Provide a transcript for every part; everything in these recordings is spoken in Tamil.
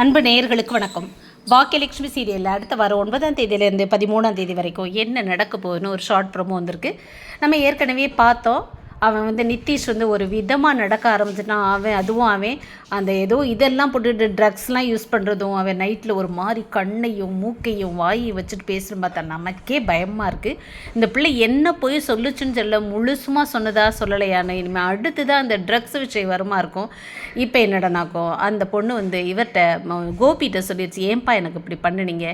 அன்பு நேயர்களுக்கு வணக்கம். பாக்கியலட்சுமி சீரியலில் அடுத்த வாரம் ஒன்பதாம் தேதியிலேருந்து பதிமூணாம் தேதி வரைக்கும் என்ன நடக்க போகுதுன்னு ஒரு ஷார்ட் ப்ரோமோ வந்திருக்கு. நம்ம ஏற்கனவே பார்த்தோம். அவன் வந்து நித்திஷ் வந்து ஒரு விதமாக நடக்க ஆரம்பிச்சுட்டான். அவன் அதுவும் அவன் அந்த ஏதோ இதெல்லாம் போட்டுட்டு ட்ரக்ஸ்லாம் யூஸ் பண்ணுறதும் அவன் நைட்டில் ஒரு மாதிரி கண்ணையும் மூக்கையும் வாயையும் வச்சுட்டு பேசுகிற பார்த்தா நமக்கே பயமாக இருக்குது இந்த பிள்ளை என்ன போய் சொல்லுச்சுன்னு சொல்ல முழுசுமாக சொன்னதா சொல்லலையான இனிமேல் அடுத்து தான் அந்த ட்ரக்ஸ் விஷயம் வருமா இருக்கும். இப்போ என்னடனாக்கும் அந்த பொண்ணு வந்து இவர்கிட்ட கோபிகிட்ட சொல்லிடுச்சு. ஏன்பா எனக்கு இப்படி பண்ணுனீங்க?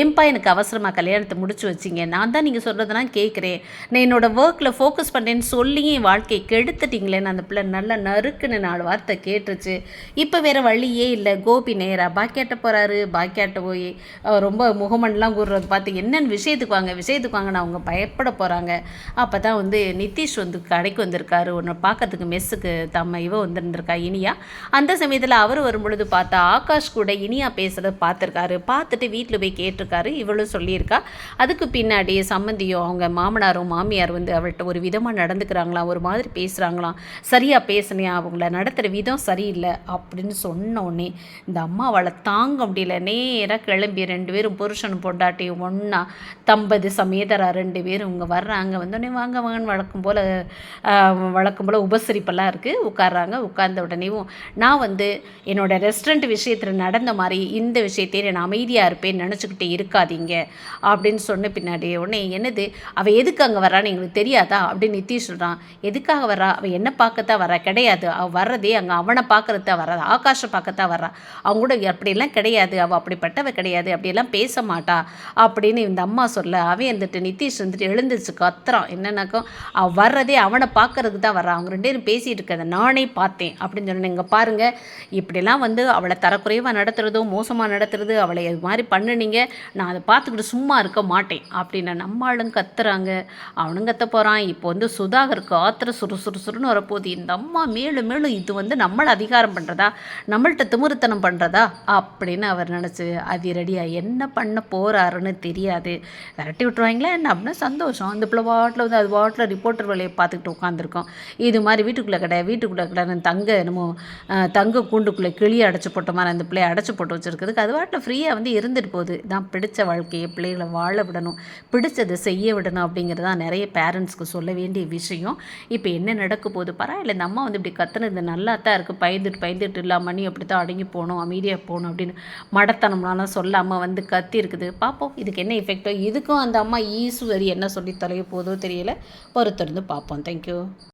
ஏன்பா எனக்கு அவசரமாக கல்யாணத்தை முடிச்சு வச்சிங்க? நான் தான் நீங்கள் சொல்கிறதெல்லாம் கேட்குறேன் நான் என்னோடய ஒர்க்கில் ஃபோக்கஸ் பண்ணேன்னு சொல்லியும் வாழ்க்கை கெடுத்துட்டிங்களேன்னு அந்த பிள்ளை நல்லா நறுக்குன்னு நாலு வார்த்தை கேட்டுருச்சு. இப்போ வேறு வழியே இல்லை. கோபி நேரா பாக்கியாட்ட போகிறாரு பாக்கியாட்ட போய் ரொம்ப முகமண்டெலாம் கூறுறது பார்த்து என்னென்னு விஷயத்துக்கு வாங்க விஷயத்துக்கு வாங்கன்னு அவங்க பயப்பட போகிறாங்க அப்போ தான் வந்து நிதிஷ் வந்து கடைக்கு வந்திருக்காரு. ஒன்று பார்க்கறதுக்கு மெஸ்ஸுக்கு தம்ம இவ வந்திருந்திருக்கா இனியா? அந்த சமயத்தில் அவர் வரும்பொழுது பார்த்தா ஆகாஷ் கூட இனியா பேசுகிறத பார்த்துருக்காரு. பார்த்துட்டு வீட்டில் போய் கேட்டிருக்காரு. இவளும் சொல்லியிருக்கா. அதுக்கு பின்னாடி சம்மந்தியும் அவங்க மாமனாரும் மாமியார் வந்து அவள்கிட்ட ஒரு விதமாக நடந்துக்கிறாங்களாம். ஒரு மாதிரி பேசுகிறாங்களாம் சரியாக பேசுனியா? அவங்கள நடத்துகிற விதம் சரியில்லை அப்படின்னு சொன்ன உடனே இந்த அம்மா அவளை தாங்க முடியல. நேராக கிளம்பி ரெண்டு பேரும் புருஷனும் பொண்டாட்டியும் ஒன்றா தம்பது சமேதரா ரெண்டு பேரும் இவங்க வர்றாங்க. வந்தோடனே வாங்க வாங்கன்னு வழக்கம் போல் வழக்கம் போல் உபசரிப்பெல்லாம் இருக்குது உட்கார்றாங்க. உட்கார்ந்த உடனேவும் நான் வந்து என்னோட ரெஸ்டாரண்ட் விஷயத்தில் நடந்த மாதிரி இந்த விஷயத்தையும் நான் அமைதியாக இருப்பேன் நினச்சிக்கிட்டே இருக்காதீங்க அப்படின்னு சொன்ன பின்னாடி உடனே என்னது? அவள் எதுக்கு அங்கே வரான்னு எங்களுக்கு தெரியாதா? அப்படின்னு நித்தி சொல்கிறான் எதுக்காக வர்றா? அவள் என்ன பார்க்கத்தான் வரா கிடையாது. அவள் வர்றதே அங்கே அவனை பார்க்கறது தான் ஆகாஷம் பார்க்கத்தான் வர்றா. அவங்க கூட அப்படியெல்லாம் கிடையாது. அவள் அப்படிப்பட்டவ கிடையாது. அப்படியெல்லாம் பேச மாட்டா அப்படின்னு இந்த அம்மா சொல்ல. அவன் இருந்துட்டு நிதிஷ் வந்துட்டு எழுந்துச்சு கத்துறான். என்னன்னாக்கோ அவள் வர்றதே அவனை பார்க்கறதுக்கு தான் வர்றா. அவங்க ரெண்டு பேரும் பேசிகிட்டு இருக்கிறத நானே பார்த்தேன் அப்படின்னு சொன்னேன். இங்கே பாருங்கள் இப்படிலாம் வந்து அவளை தரக்குறைவாக நடத்துறதும் மோசமாக நடத்துறது அவளை இது மாதிரி பண்ணுனீங்க. நான் அதை பார்த்துக்கிட்டு சும்மா இருக்க மாட்டேன் அப்படின்னு நம்மளும் கத்துறாங்க. அவனும் கத்த போகிறான் இப்போ வந்து சுதாகருக்கு ஆத்திர சுறு சுறு சுறுசுறுன்னு வரப்போகுது. இந்த அம்மா மேலும் மேலும் இது வந்து நம்மளை அதிகாரம் பண்ணுறதா நம்மள்ட்ட திமிருத்தனம் பண்ணுறதா அப்படின்னு அவர் நினச்சி அதிரடியாக என்ன பண்ண போகிறாருன்னு தெரியாது. விரட்டி விட்டுருவாங்களா என்ன? அப்படின்னா சந்தோஷம். அந்த பிள்ளை வாட்டில் வந்து அது வாட்டில் ரிப்போர்ட்டர் வேலையை பார்த்துக்கிட்டு உட்காந்துருக்கோம் இது மாதிரி வீட்டுக்குள்ளே கடை வீட்டுக்குள்ளே கடை தங்க என்னமோ தங்க கூண்டுக்குள்ளே கிளியை அடைச்சி போட்ட மாதிரி அந்த பிள்ளையை அடைச்சி போட்டு வச்சுருக்கிறதுக்கு அது வாட்டில் ஃப்ரீயாக வந்து இருந்துட்டு போகுது. தான் பிடிச்ச வாழ்க்கையை பிள்ளைகளை வாழ விடணும். பிடிச்சதை செய்ய விடணும் அப்படிங்கிறது தான் நிறைய பேரண்ட்ஸ்க்கு சொல்ல வேண்டிய விஷயம். இப்போ என்ன நடக்க போகுது பரவாயில்ல இந்த அம்மா வந்து இப்படி கத்துனது நல்லா தான் இருக்குது பயந்துட்டு பயந்துட்டு இல்லாமல் நீ அப்படி தான் அடங்கி போகணும் அமைதியாக போகணும் அப்படின்னு மடத்தனம்னாலும் சொல்லாமல் வந்து கத்தி இருக்குது பார்ப்போம் இதுக்கு என்ன எஃபெக்டோ இதுக்கும் அந்த அம்மா ஈஸ்வரி என்ன சொல்லி தொலைய போதோ தெரியல. பொறுத்திருந்து பார்ப்போம் தேங்க்யூ